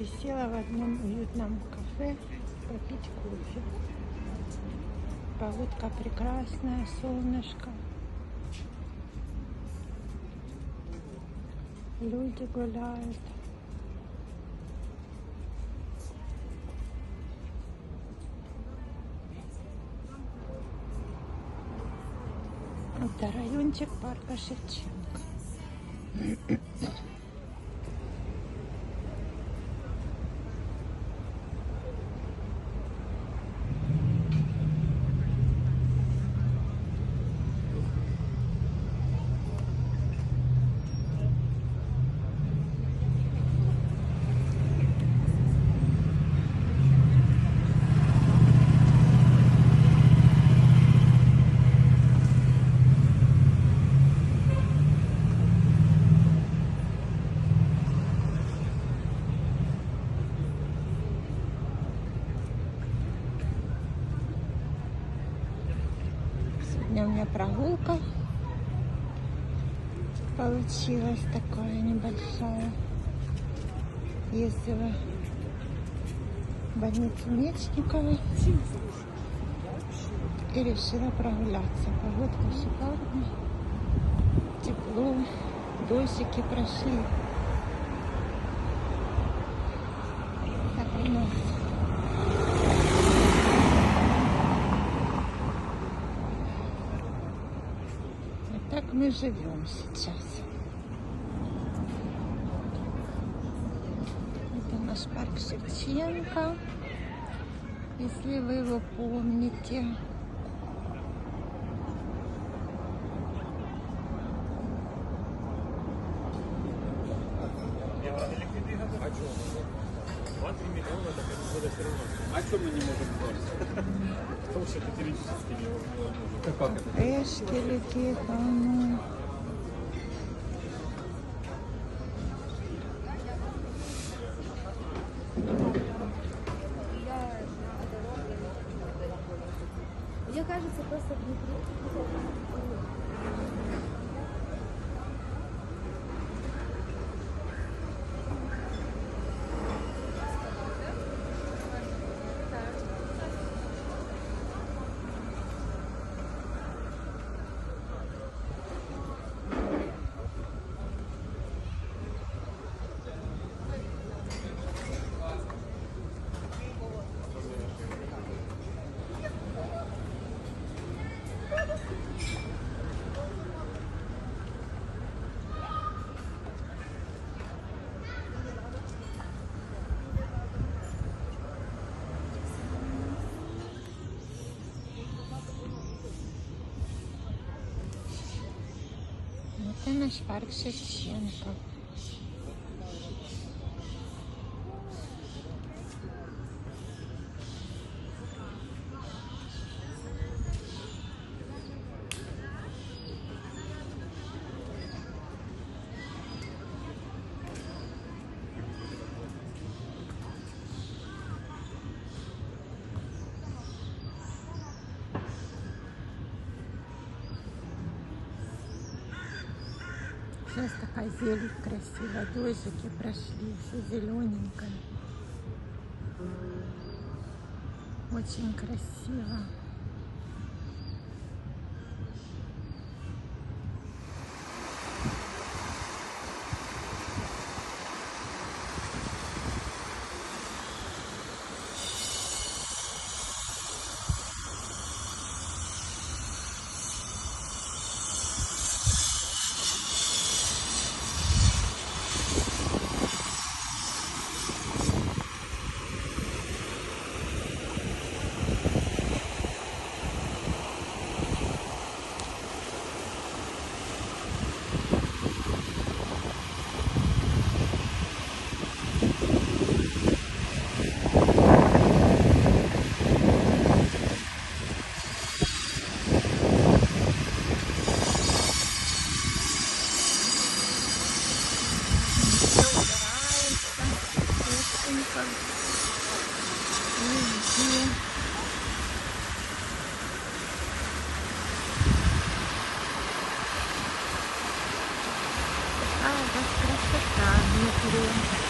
присела в одном уютном кафе попить кофе. Погодка прекрасная, солнышко. Люди гуляют. Это райончик парка Шевченко. Получилась такая небольшая. Ездила в больницу Мечникова и решила прогуляться. Погодка шикарная, тепло, дождики прошли. Так у нас так мы живем сейчас. Шевченко. Если вы его помните. А что мы не можем? Потому что это теоретически. Это наш парк Шевченко. Зелень красиво, дождики прошли, все зелененькое. Очень красиво. お出しくださったミューティル。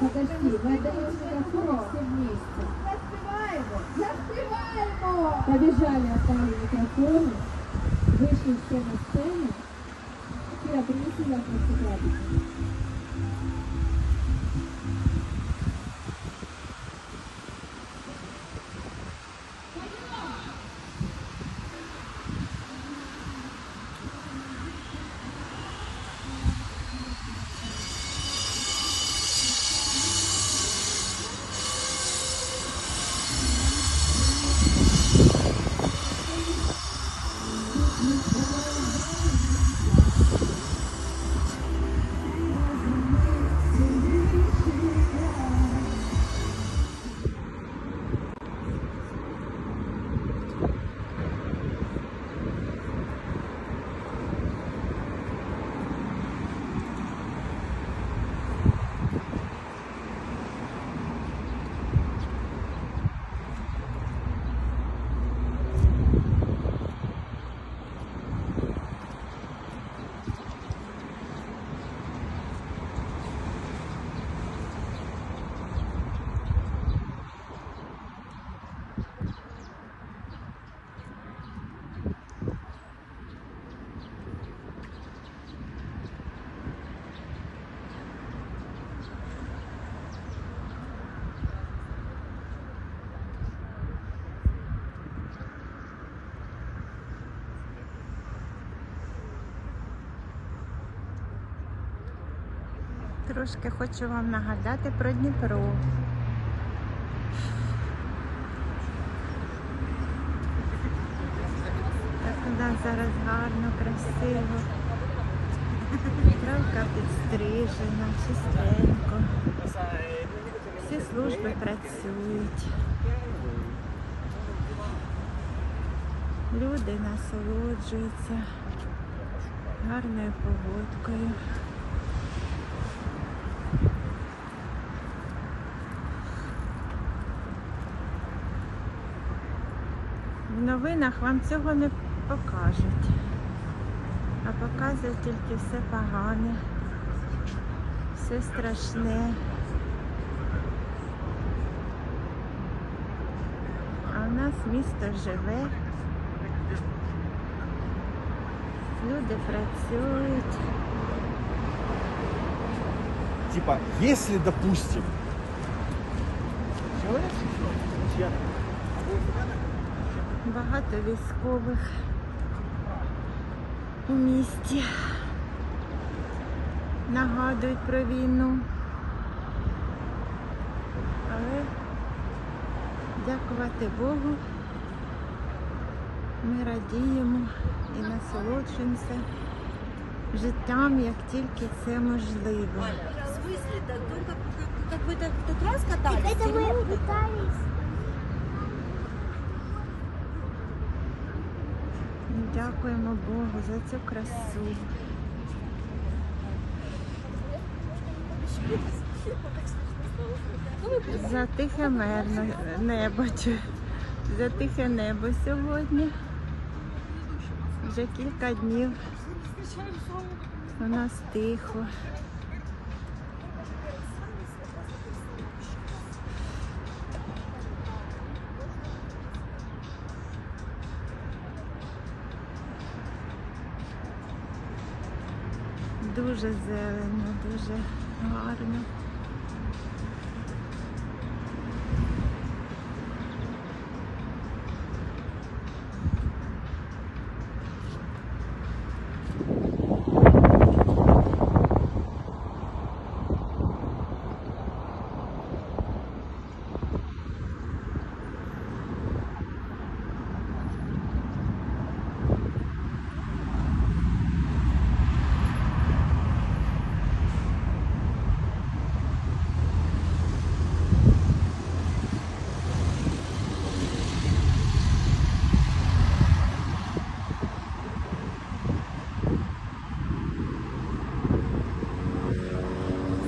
Подожди, мы отдаем микрофон все вместе. Побежали, оставили микрофоны, вышли все на сцену. Кира, принеси завтра тетрадки. Трошки хочу вам нагадати про Дніпро. Так у нас зараз гарно, красиво. Травка підстрижена, чистенько. Всі служби працюють. Люди насолоджуються гарною погодкою. В новинах вам цього не покажуть, а показують тільки все погане, все страшне. А в нас місто живе, люди працюють. Типа, если, допустим, Багато військових у місті нагадують про війну. Але дякувати Богу, ми радіємо і насолоджуємося життям, як тільки це можливо. В смысле? Так, ну, как, как, как вы так в тот раз катались? Это мы Серьезно? пытались. Дякуємо Богу за цю красу. За тихе мирне небо. За тихе небо сьогодні. Вже кілька днів. У нас тихо. Дуже зелено, дуже гарно.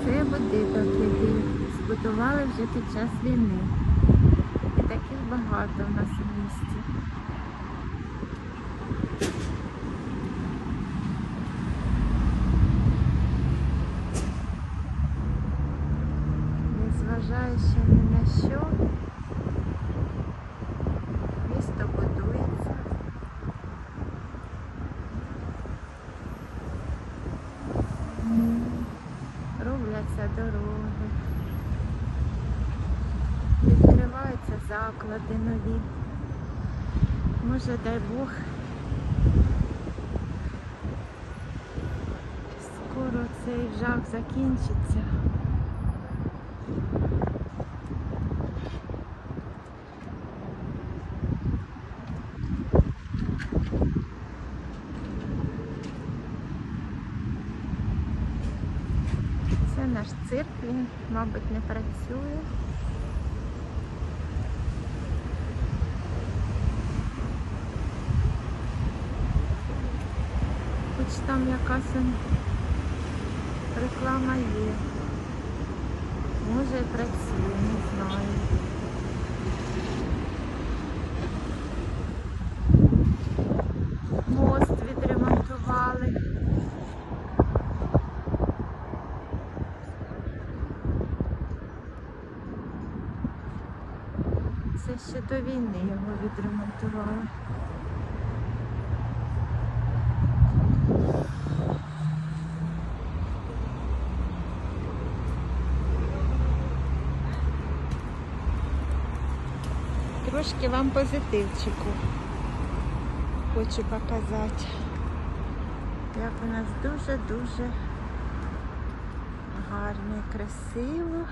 Це будинок, який збудували вже під час війни. І таких багато в нас у місті. ще ні на що. Місто будується. Робляться дороги. Відкриваються заклади нові. Може, дай Бог. Скоро цей жах закінчиться. Це наш цирк, він, мабуть, не працює. Хоч там якась реклама є. Може працює, не знаю. Мост відремонтували. Це ще до війни його відремонтували. Трошки вам позитивчику хочу показати. Як у нас дуже-дуже гарно і красиво.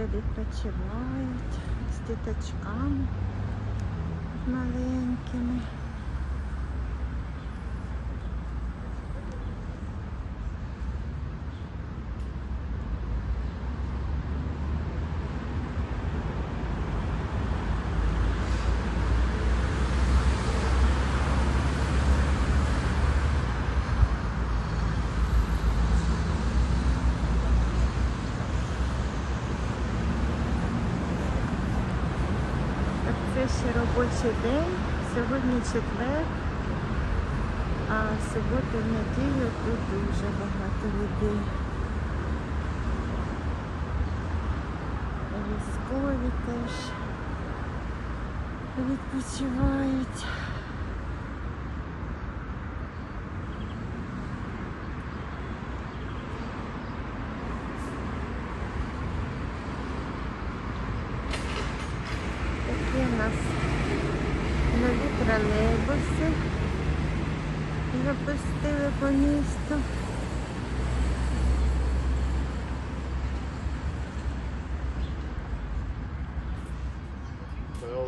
Люди відпочивають з діточками маленькими. Так це ще робочий день. Сьогодні четвер, а суботу в неділю тут дуже багато людей. Військові теж відпочивають.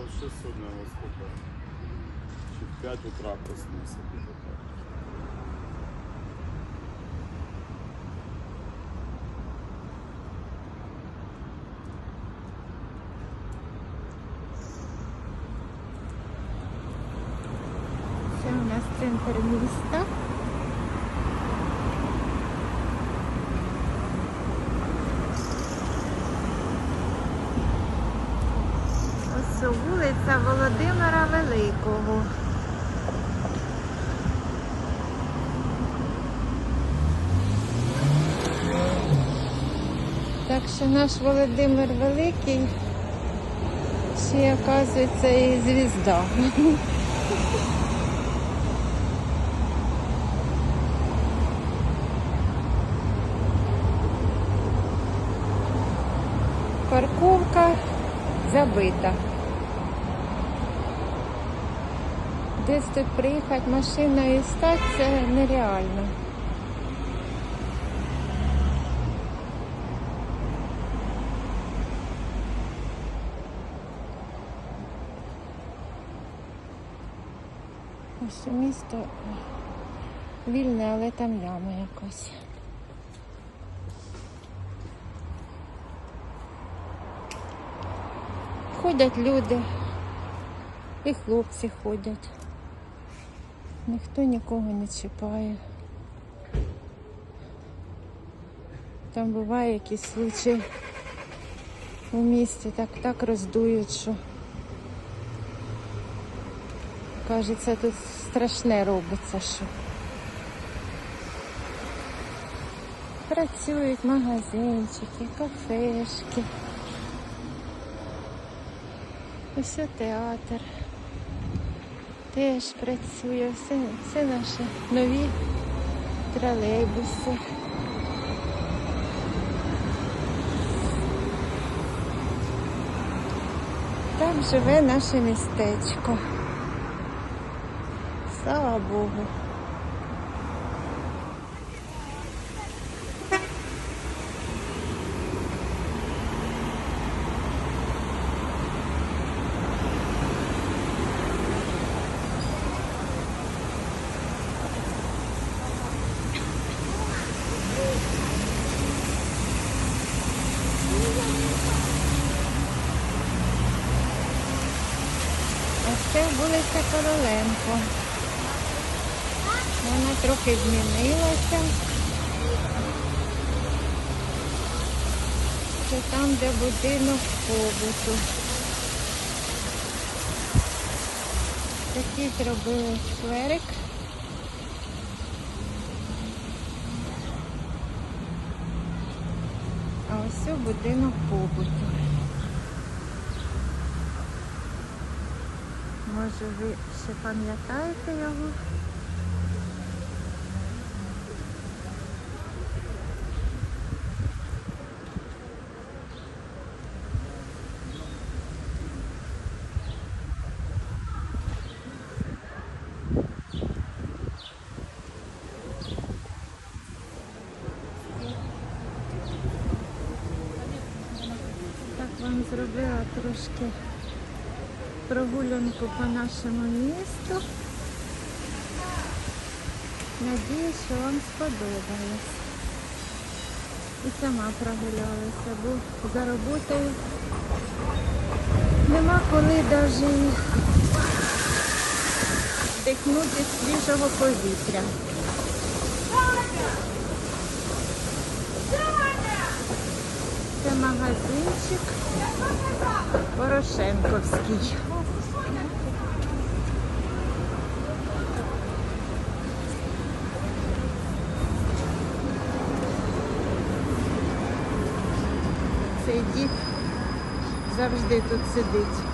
6 судно выступаем. 5 утра проснулся. Так наш Володимир Великий ще, оказується, і звізда. Парковка забита. Десь тут приїхати машиною і стати це нереально. Ось місто вільне, але там яма якась. Ходять люди, і хлопці ходять. Ніхто нікого не чіпає. Там буває якісь случаї у місті, так, так роздують, що кажеться, тут страшне робиться, що. Працюють магазинчики, кафешки. Ось театр теж працює. Все, все наші нові тролейбуси. Так живе наше містечко. Слава Богу. А це вулиця Короленко. Вона трохи змінилася. Це там, де будинок побуту. Такий зробили скверик. А ось це будинок побуту. Може ви ще пам'ятаєте його? Так вам зробила трошки прогулянку по нашому місту. Надіюсь, що вам сподобалось. І сама прогулялася, бо за роботою нема коли навіть вдихнути свіжого повітря. Це магазинчик Порошенковський. Цей дід завжди тут сидить.